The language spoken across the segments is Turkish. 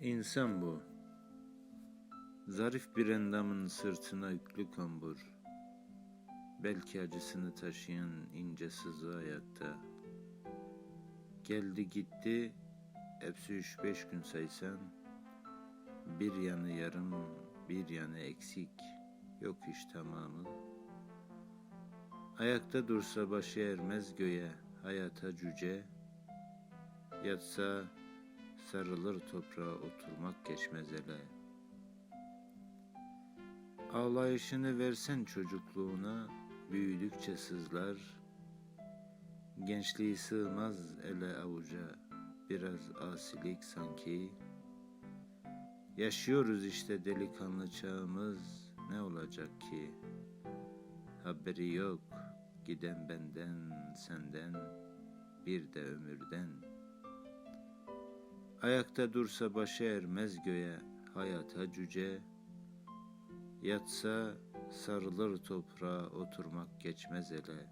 İnsan bu. Zarif bir endamın sırtına yüklü kambur. Belki acısını taşıyan ince sızı ayakta. Geldi gitti, hepsi üç beş gün saysan. Bir yanı yarım, bir yanı eksik. Yok iş tamamı. Ayakta dursa başı ermez göğe, hayata cüce. Yatsa sarılır toprağa oturmak geçmez ele. Ağlayışını versen çocukluğuna, büyüdükçe sızlar. Gençliği sığmaz ele avuca, biraz asilik sanki. Yaşıyoruz işte delikanlı çağımız, ne olacak ki? Haberi yok, giden benden, senden, bir de ömürden.'' Ayakta dursa başı ermez göğe, hayata cüce. Yatsa sarılır toprağa, oturmak geçmez ele.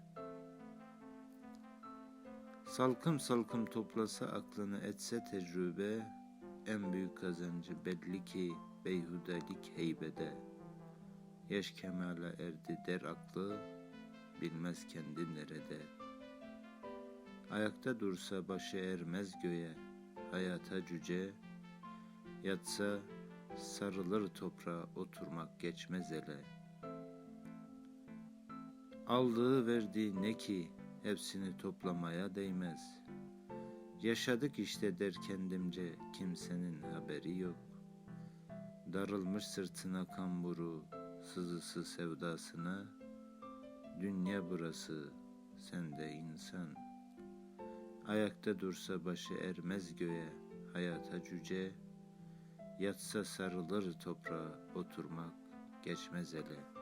Salkım salkım toplasa aklını etse tecrübe, en büyük kazancı belli ki beyhudelik heybede. Yaş kemale erdi der aklı, bilmez kendi nerede. Ayakta dursa başı ermez göğe, hayata cüce, yatsa sarılır toprağa oturmak geçmez ele. Aldığı verdiği ne ki hepsini toplamaya değmez. Yaşadık işte der kendimce kimsenin haberi yok. Darılmış sırtına kamburu, sızısı sevdasına, dünya burası, sen de insan.'' Ayakta dursa başı ermez göğe, hayata cüce, yatsa sarılır toprağa, oturmak geçmez ele.''